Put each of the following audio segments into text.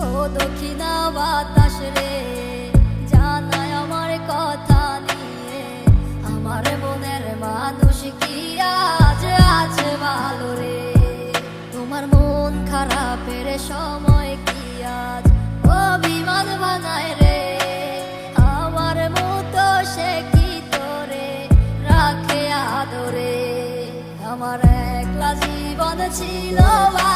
ও বাতাস রে আমার কথা আমার মানুষ আছে তোমার মন খারাপের সময় কি আজ রে? আমার মতো সে কি রাখে আদরে? আমার একলা জীবন ছিল ভালো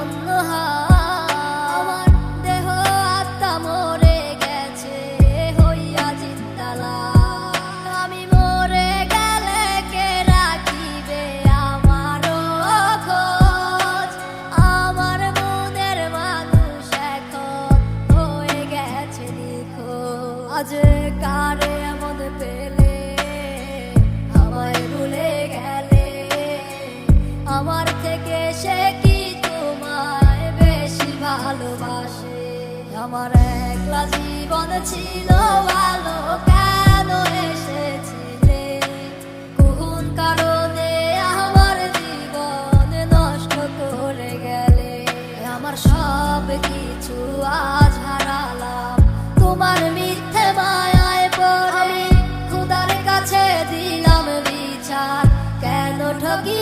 আজ কারে এমন পেলে আমার একলা জীবন ছিল ভালো কেন এসেছিলে? কোন কারণে আমার জীবন নষ্ট করে গেলে? আমার সব কিছু আজ হারালাম। তোমার মিথ্যে মায়ায় পড়ে খুদার কাছে দিলাম বিচার। কেন ঠকি